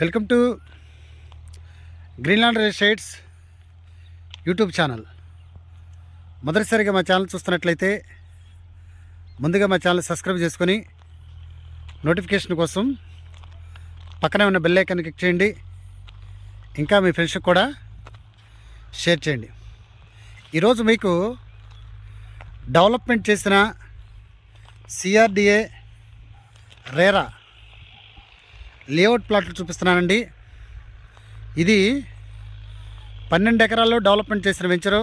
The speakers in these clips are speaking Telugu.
Welcome to Greenland real estates YouTube channel. మొదటిసారిగా మా ఛానల్ చూస్తున్నట్లయితే ముందుగా మా ఛానల్ సబ్స్క్రైబ్ చేసుకొని నోటిఫికేషన్ కోసం పక్కనే ఉన్న బెల్ ఐకాన్ క్లిక్ చేయండి. ఇంకా మీ ఫ్రెండ్స్కి కూడా షేర్ చేయండి. ఈరోజు మీకు డెవలప్మెంట్ చేసిన సిఆర్డిఏ రేరా లేఅవుట్ ప్లాట్లు చూపిస్తున్నానండి. ఇది పన్నెండు ఎకరాల్లో డెవలప్మెంట్ చేసిన వెంచరు.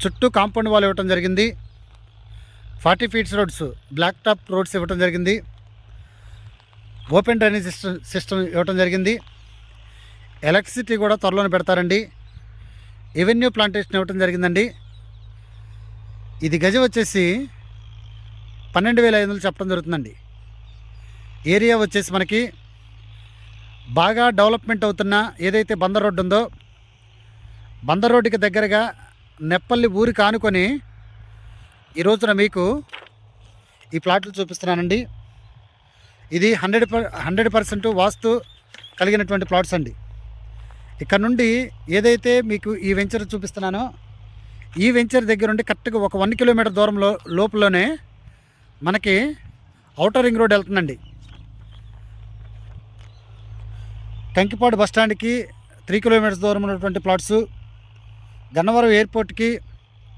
చుట్టూ కాంపౌండ్ వాల్ ఇవ్వటం జరిగింది. Forty feets roads black top roads ఇవ్వటం జరిగింది. ఓపెన్ డ్రైనేజ్ సిస్టమ్ సిస్టమ్ ఇవ్వటం జరిగింది. ఎలక్ట్రిసిటీ కూడా త్వరలోనే పెడతారండి. ఎవెన్యూ ప్లాంటేషన్ ఇవ్వటం జరిగిందండి. ఇది గజం వచ్చేసి పన్నెండు వేల ఐదు వందలు చెప్పడం జరుగుతుందండి. ఏరియా వచ్చేసి మనకి బాగా డెవలప్మెంట్ అవుతున్న ఏదైతే బందర్ రోడ్డు ఉందో బందర్ రోడ్డుకి దగ్గరగా నెప్పల్లి ఊరి కానుకొని ఈ రోజున మీకు ఈ ప్లాట్లు చూపిస్తున్నానండి. ఇది hundred per hundred percent vastu కలిగినటువంటి ప్లాట్స్ అండి. ఇక్కడ నుండి ఏదైతే మీకు ఈ వెంచర్ చూపిస్తున్నానో ఈ వెంచర్ దగ్గర నుండి కరెక్ట్గా ఒక వన్ కిలోమీటర్ దూరంలో లోపలనే మనకి అవుటర్ రింగ్ రోడ్ వెళ్తుందండి. కంకిపాడు బస్ స్టాండ్కి త్రీ కిలోమీటర్స్ దూరం ఉన్నటువంటి ప్లాట్స్ గన్నవరం ఎయిర్పోర్ట్కి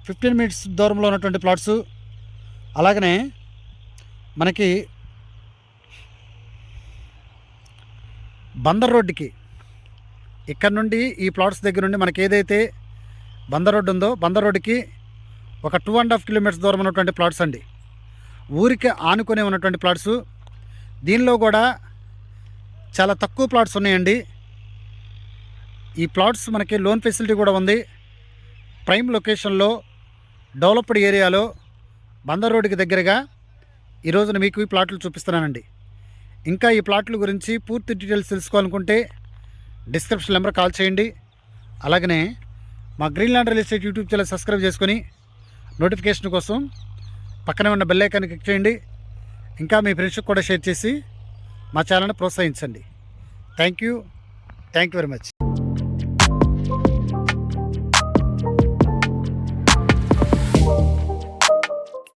ఫిఫ్టీన్ మినిట్స్ దూరంలో ఉన్నటువంటి ప్లాట్స్ అలాగనే మనకి బందర్ రోడ్డుకి ఇక్కడ నుండి ఈ ప్లాట్స్ దగ్గర నుండి మనకి ఏదైతే బందర్ రోడ్డు ఉందో బందర్ రోడ్డుకి ఒక టూ అండ్ హాఫ్ కిలోమీటర్స్ దూరం ఉన్నటువంటి ప్లాట్స్ అండి. ఊరికి ఆనుకొని ఉన్నటువంటి ప్లాట్స్ దీనిలో కూడా చాలా తక్కువ ప్లాట్స్ ఉన్నాయండి. ఈ ప్లాట్స్ మనకి లోన్ ఫెసిలిటీ కూడా ఉంది. ప్రైమ్ లొకేషన్లో డెవలప్డ్ ఏరియాలో బందర్ రోడ్డుకి దగ్గరగా ఈ రోజున మీకు ఈ ప్లాట్లు చూపిస్తున్నానండి. ఇంకా ఈ ప్లాట్ల గురించి పూర్తి డీటెయిల్స్ తెలుసుకోవాలనుకుంటే డిస్క్రిప్షన్ నెంబర్ కాల్ చేయండి. అలాగనే మా Greenland real estate YouTube channel subscribe చేసుకొని నోటిఫికేషన్ కోసం పక్కనే ఉన్న బెల్ ఐకాన్ క్లిక్ చేయండి. ఇంకా మీ ఫ్రెండ్స్కి కూడా షేర్ చేసి మా ఛానల్ని ప్రోత్సహించండి. Thank you thank you very much